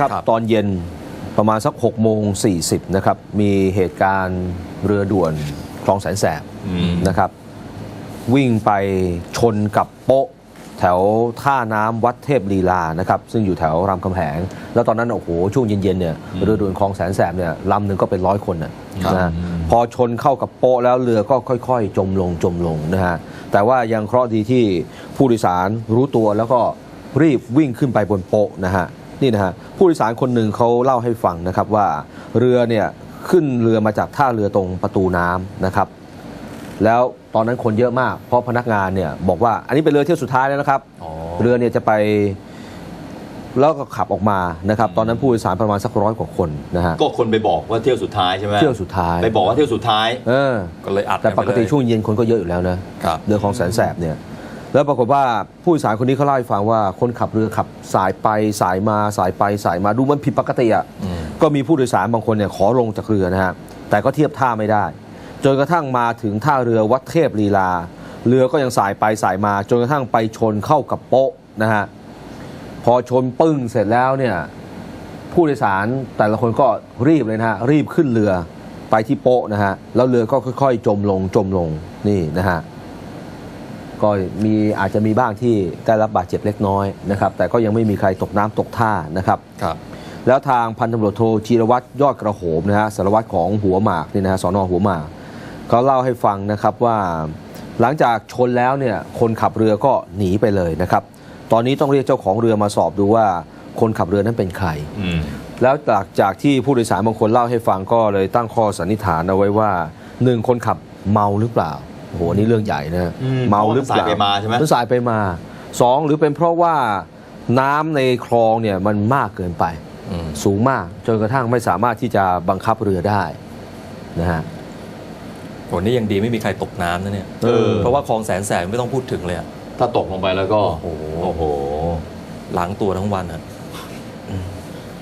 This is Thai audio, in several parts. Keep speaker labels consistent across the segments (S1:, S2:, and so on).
S1: ครับ
S2: ตอนเย็นประมาณสัก6โมง40นะครับ มีเหตุการณ์เรือด่วนคลองแสนแสบ
S3: อืม
S2: นะครับ วิ่งไปชนกับโป๊ะแถวท่าน้ำวัดเทพลีลานะครับ ซึ่งอยู่แถวรามคำแหง แล้วตอนนั้น โอ้โห ช่วงเย็นๆเนี่ยเรือด่วนคลองแสนแสบเนี่ยลำหนึ่งก็เป็นร้อยคนนะนะพอชนเข้ากับโป๊ะแล้วเรือก็ค่อยๆ จมลงจมลงนะฮะแต่ว่ายังเคราะห์ดีที่ผู้โดยสารรู้ตัวแล้วก็รีบวิ่งขึ้นไปบนโป๊ะนะฮะ นี่นะฮะผู้โดยสารคนหนึ่งเขาเล่าให้ฟังนะครับว่าเรือเนี่ยขึ้นเรือมาจากท่าเรือตรงประตูน้ำนะครับ แล้วตอนนั้นคนเยอะมาก เพราะพนักงานเนี่ยบอกว่าอันนี้เป็นเรือเที่ยวสุดท้ายแล้วนะครับ
S1: อ๋อ
S2: เรือเนี่ยจะไปแล้วก็ขับออกมานะครับ ตอนนั้นผู้โดยสารประมาณสักร้อยกว่าคนนะฮะ
S3: ก็คนไปบอกว่าเที่ยวสุดท้ายใช่ไหม
S2: เที่ยวสุดท้าย
S3: ไปบอกว่าเที่ยวสุดท้าย
S2: เออ
S1: ก็เลยอัด
S2: แต่ปกติ
S1: นไเลย
S2: ช่วงเย็นคนก็เยอะอยู่แล้วนะครับเรือของแสนแสบเนี่ย แล้วปรากฏว่าผู้โดยสารคนนี้เขาเล่าให้ฟังว่าคนขับเรือขับสายไปสายมาสายไปสายมาดูมันผิดปกติอะ
S1: อืม
S2: ก็มีผู้โดยสารบางคนเนี่ยขอลงจากเรือนะฮะแต่ก็เทียบท่าไม่ได้จนกระทั่งมาถึงท่าเรือวัดเทพลีลา เรือก็ยังสายไปสายมาจนกระทั่งไปชนเข้ากับโป๊ะนะฮะพอชนปึ้งเสร็จแล้วเนี่ยผู้โดยสารแต่ละคนก็รีบเลยนะฮะรีบขึ้นเรือไปที่โป๊ะนะฮะแล้วเรือก็ค่อยๆ จมลงจมลงนี่นะฮะ ก็มีอาจจะมีบ้างที่ได้รับบาดเจ็บเล็กน้อยนะครับแต่ก็ยังไม่มีใครตกน้ำตกท่านะครับ
S1: ครับ
S2: แล้วทางพันตำรวจโทจีรวัตรยอดกระโหมนะฮะสารวัตรของหัวหมากนี่นะฮะสอนอหัวหมากเขาเล่าให้ฟังนะครับว่า หลังจากชนแล้วเนี่ยคนขับเรือก็หนีไปเลยนะครับ ตอนนี้ต้องเรียกเจ้าของเรือมาสอบดูว่าคนขับเรือนั้นเป็นใคร
S3: อืม
S2: แล้วจากจากที่ผู้โดยสารบางคนเล่าให้ฟังก็เลยตั้งข้อสันนิษฐานเอาไว้ว่าหนึ่งคนขับเมาหรือเปล่า โอ้โหนี่เรื่องใหญ่นะ
S3: อืม
S2: เมาหรือเปล่า
S3: เพราะว่าสายไปมาใช่ไหม
S2: นสายไปมาสองหรือเป็นเพราะว่าน้ำในคลองเนี่ยมันมากเกินไป
S1: อืม
S2: สูงมากจนกระทั่งไม่สามารถที่จะบังคับเรือได้นะฮะ
S1: โหนี่ยังดีไม่มีใครตกน้ำนะเนี่ย
S2: เออ
S1: เพราะว่าคลองแสนแสบไม่ต้องพูดถึงเลยอะ
S3: ถ้าตกลงไปแล้วก็
S1: โอ้โห
S3: โอ้โห
S1: ล้างตัวทั้งวันอะ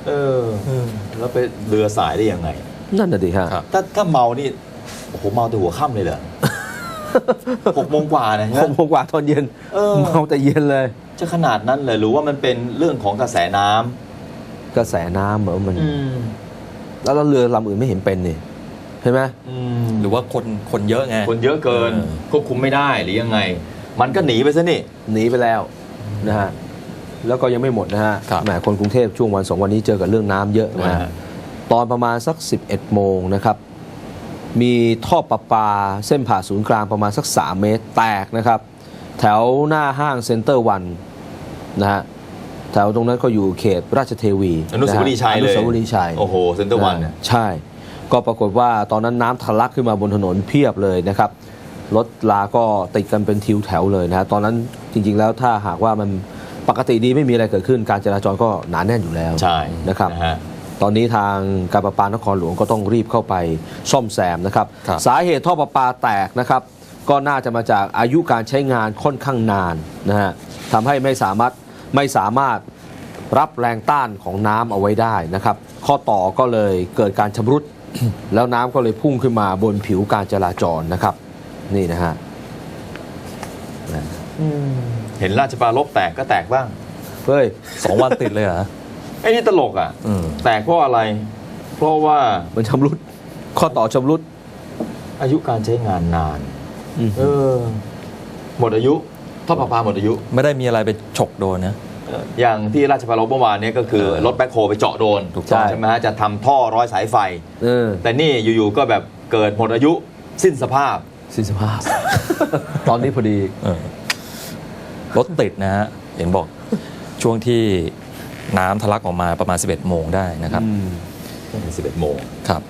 S3: เออแล้วไปเรือสายได้ยังไง
S2: นั่นน่ะดิฮะ
S1: ครับ
S3: ถ้าถ้าเมานี่โอ้โหเมาแต่หัวค่ำเลยเหรอ หกโมงกว่านะ
S2: ห
S3: ฮะ
S2: กโมงกว่าตอนเย็น
S3: เออ
S2: เมาแต่เย็นเลย
S3: จะขนาดนั้นเลยหรือว่ามันเป็นเรื่องของกระแสน้ำ
S2: กระแสน้ำเหมือนมัน
S3: อืม
S2: แล้วแล้วเรือลำอื่นไม่เห็นเป็นนี่เห็นไหม
S3: อืม
S1: หรือว่าคนคนเยอะไง
S3: คนเยอะเกิน
S1: เออ
S3: ควบคุมไม่ได้หรือยังไง มันก็หนีไปซะนี่
S2: หนีไปแล้วนะฮะแล้วก็ยังไม่หมดนะฮะ
S1: ครับ
S2: แหมคนกรุงเทพช่วงวันสองวันนี้เจอกับเรื่องน้ำเยอะนะ
S3: อ่า
S2: ฮะ ตอนประมาณสัก 11 โมงนะครับ มีท่อประปาเส้นผ่าศูนย์กลางประมาณสัก 3 เมตรแตกนะครับ แถวหน้าห้างเซ็นเตอร์วันนะฮะแถวตรงนั้นก็อยู่เขตราชเทวี
S3: อนุสาวรีย์ชัย
S2: อ
S3: เล
S2: นุ
S3: ย
S2: สาวรีย์ชัย
S3: โอ้โหเซ็นเตอร์วันเนี่ย
S2: ใช่ ก็ปรากฏว่าตอนนั้นน้ำทะลักขึ้นมาบนถนนเพียบเลยนะครับรถลาก็ติดกันเป็นทิวแถวเลยนะฮะตอนนั้นจริงๆแล้วถ้าหากว่ามันปกติดีไม่มีอะไรเกิดขึ้น การจราจรก็หนาแน่นอยู่แล้ว
S3: ใช่
S2: นะครับ
S3: นะฮะ
S2: ตอนนี้ทางการประปานครหลวงก็ต้องรีบเข้าไปซ่อมแซมนะครับ
S1: ครับ
S2: สาเหตุท่อประปาแตกนะครับ ก็น่าจะมาจากอายุการใช้งานค่อนข้างนานนะฮะทำให้ไม่สามารถไม่สามารถรับแรงต้านของน้ำเอาไว้ได้นะครับ ข้อต่อก็เลยเกิดการชำรุด แล้วน้ำก็เลยพุ่งขึ้นมาบนผิวการจราจรนะครับ นี่นะฮะ
S3: เห็นราชปรารลบแตกก็แตกบ้าง
S2: เฮ้ย
S1: สองวันติดเลยเหรอ
S3: ไอ้นี่ตลกอะ
S1: อืม
S3: แตกเพราะอะไร เพราะว่า
S2: มันชำรุด ข้อต่อชำรุด
S3: อายุการใช้งานนาน
S2: อืม
S3: เออ หมดอายุท่อประปาหมดอายุ
S1: ไม่ได้มีอะไรไปฉกโดนนะ
S3: เอ่ออย่างที่ราชปรารลบเมื่อวานเนี้ก็คือ
S1: เออ
S3: รถแบ็คโฮไปเจาะโดน
S1: ถูกต้อง
S3: ใช่ไหมฮะจะทำท่อร้อยสายไฟ
S2: เออ
S3: แต่นี่อยู่ๆก็แบบเกิดหมดอายุสิ้นสภาพ
S2: สิ้นสภาพ ตอนนี้พอดี
S1: เออรถติดนะฮะ เห็นบอกช่วงที่ น้ำทะลักออกมาประมาณ 11 โมงได้นะครับ
S3: ตั้งแต่11 โมง
S1: ครับ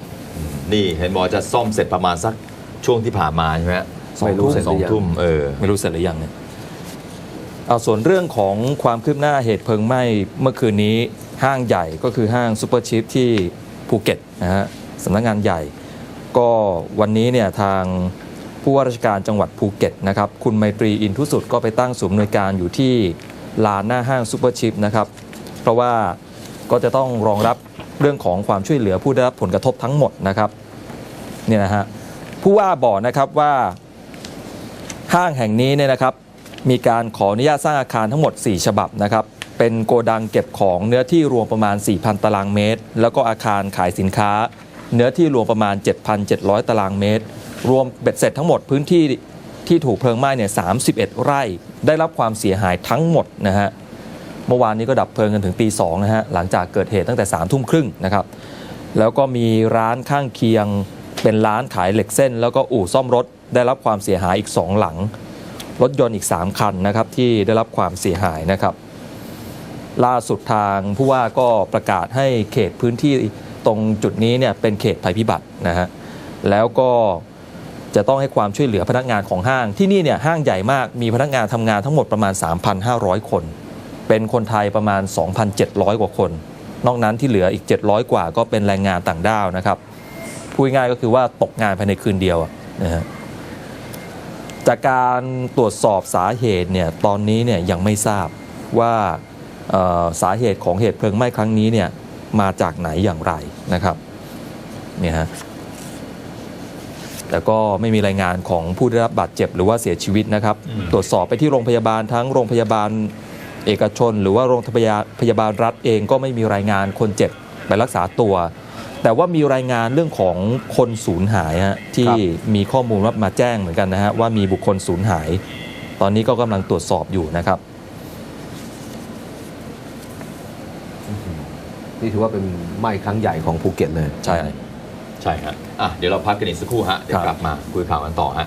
S3: นี่เห็นบอกจะซ่อมเสร็จประมาณสักช่วงที่ผ่านมาใช่ไหมฮะ
S2: ไม่รู้เสร็จห
S3: สอ
S2: รื
S3: ง
S2: อยัง
S3: ทุ่มเออ
S1: ไม่รู้เสร็จหรือยังเนี่ยเอาส่วนเรื่องของความคืบหน้าเหตุเพลิงไหม้เมื่อคืนนี้ห้างใหญ่ก็คือห้างซูเปอร์ชิปที่ภูเก็ตนะฮะสำนักงานใหญ่ ก็วันนี้เนี่ยทางผู้ว่าราชการจังหวัดภูเก็ตนะครับคุณไมตรีอินทุสุดก็ไปตั้งศูนย์อำนวยการอยู่ที่ลานหน้าห้างซูเปอร์ชิปนะครับ เพราะว่าก็จะต้องรองรับเรื่องของความช่วยเหลือผู้ได้รับผลกระทบทั้งหมดนะครับเนี่ยนะฮะผู้ว่าบอกนะครับว่าห้างแห่งนี้เนี่ยนะครับ มีการขออนุญาตสร้างอาคารทั้งหมด 4 ฉบับนะครับ เป็นโกดังเก็บของเนื้อที่รวมประมาณ 4,000 ตารางเมตร แล้วก็อาคารขายสินค้า เนื้อที่รวมประมาณ 7,700 ตารางเมตร รวมเบ็ดเสร็จทั้งหมดพื้นที่ที่ถูกเพลิงไหม้เนี่ย 31 ไร่ ได้รับความเสียหายทั้งหมดนะฮะ เมื่อวานนี้ก็ดับเพลิงกันถึงตีสองนะฮะหลังจากเกิดเหตุตั้งแต่3ามทุ่มครึ่งนะครับแล้วก็มีร้านข้างเคียงเป็นร้านขายเหล็กเส้น แล้วก็อู่ซ่อมรถได้รับความเสียหายอีก 2 หลัง รถยนต์อีก 3 คันนะครับที่ได้รับความเสียหายนะครับ ล่าสุดทางผู้ว่าก็ประกาศให้เขตพื้นที่ตรงจุดนี้เนี่ยเป็นเขตภัยพิบัตินะฮะแล้วก็จะต้องให้ความช่วยเหลือพนักงานของห้างที่นี่เนี่ยห้างใหญ่มากมีพนักงานทำงานทั้งหมดประมาณ 3,500 คน เป็นคนไทยประมาณ 2,700 กว่าคน นอกนั้นที่เหลืออีก 700 กว่าก็เป็นแรงงานต่างด้าวนะครับพูดง่ายๆก็คือว่าตกงานภายในคืนเดียวอะนะฮะจากการตรวจสอบสาเหตุเนี่ยตอนนี้เนี่ยยังไม่ทราบว่าเอ่อสาเหตุของเหตุเพลิงไหม้ครั้งนี้เนี่ยมาจากไหนอย่างไรนะครับเนี่ยฮะแต่ก็ไม่มีรายงานของผู้ได้รับบาดเจ็บหรือว่าเสียชีวิตนะครับ ตรวจสอบไปที่โรงพยาบาลทั้งโรงพยาบาล เอกชน หรือว่าโรงพยาพยาบาลรัฐเองก็ไม่มีรายงานคนเจ็บไปรักษาตัว แต่ว่ามีรายงานเรื่องของคนสูญหายฮะที่
S2: ครับ
S1: มีข้อมูลว่ามาแจ้งเหมือนกันนะฮะว่ามีบุคคลสูญหาย ตอนนี้ก็กำลังตรวจสอบอยู่นะครับ
S2: นี่ถือว่าเป็นไหม้ครั้งใหญ่ของภูเก็ตเลย
S1: ใช่
S3: ใช่ฮะอะเดี๋ยวเราพักกันอีกสักครู่ฮะเดี๋ยว
S1: ครับ
S3: กลับมาคุยข่าวกันต่อฮะ